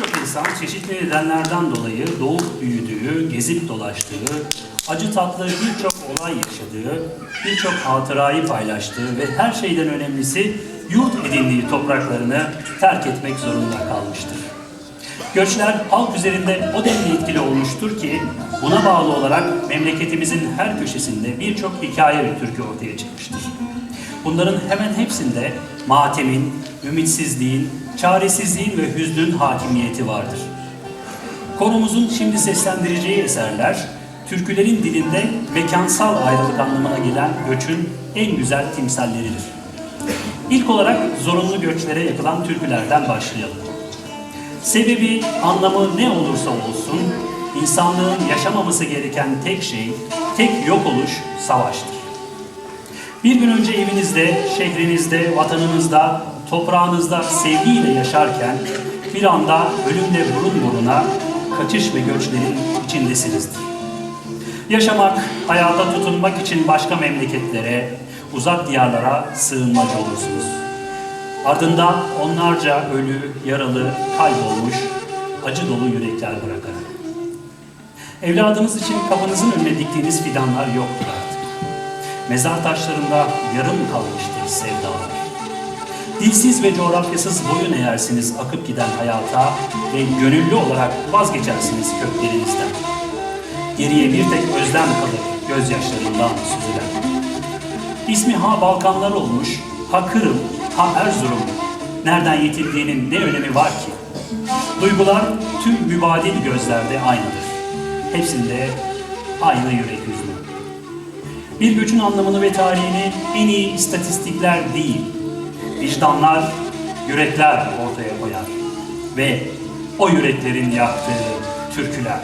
Birçok insan çeşitli nedenlerden dolayı doğup büyüdüğü, gezip dolaştığı, acı tatlı birçok olay yaşadığı, birçok hatırayı paylaştığı ve her şeyden önemlisi yurt edindiği topraklarını terk etmek zorunda kalmıştır. Göçler halk üzerinde o denli etkili olmuştur ki buna bağlı olarak memleketimizin her köşesinde birçok hikaye ve türkü ortaya çıkmıştır. Bunların hemen hepsinde matemin, ümitsizliğin, çaresizliğin ve hüznün hakimiyeti vardır. Konumuzun şimdi seslendireceği eserler, türkülerin dilinde mekansal ayrılık anlamına gelen göçün en güzel timsalleridir. İlk olarak zorunlu göçlere yapılan türkülerden başlayalım. Sebebi, anlamı ne olursa olsun, insanlığın yaşamaması gereken tek şey, tek yok oluş savaştır. Bir gün önce evinizde, şehrinizde, vatanınızda, toprağınızda sevgiyle yaşarken bir anda ölümle burun buruna kaçış ve göçlerin içindesinizdir. Yaşamak, hayata tutunmak için başka memleketlere, uzak diyarlara sığınmacı olursunuz. Ardında onlarca ölü, yaralı, kaybolmuş, acı dolu yürekler bırakarak. Evladınız için kapınızın önüne diktiğiniz fidanlar yoktur artık. Mezar taşlarında yarım kalmıştır sevdalar. Dilsiz ve coğrafyasız boyun eğersiniz akıp giden hayata ve gönüllü olarak vazgeçersiniz köklerinizden. Geriye bir tek özlem kalır gözyaşlarından süzülen. İsmi ha Balkanlar olmuş, ha Kırım, ha Erzurum. Nereden yetildiğinin ne önemi var ki? Duygular tüm mübadil gözlerde aynıdır. Hepsinde aynı yürek yüzlü. Bir göçün anlamını ve tarihini en iyi istatistikler değil, vicdanlar, yürekler ortaya koyar. Ve o yüreklerin yaktığı türküler.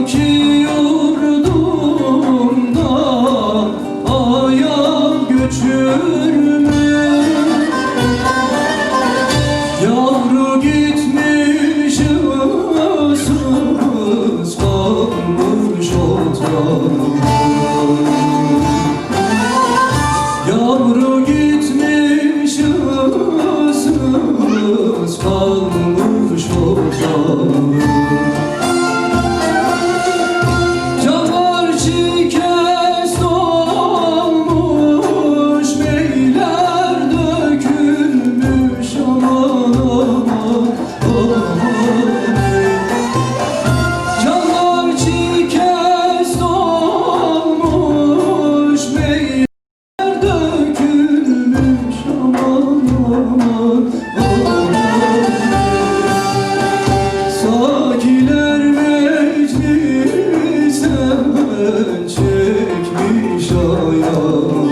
don't you todo.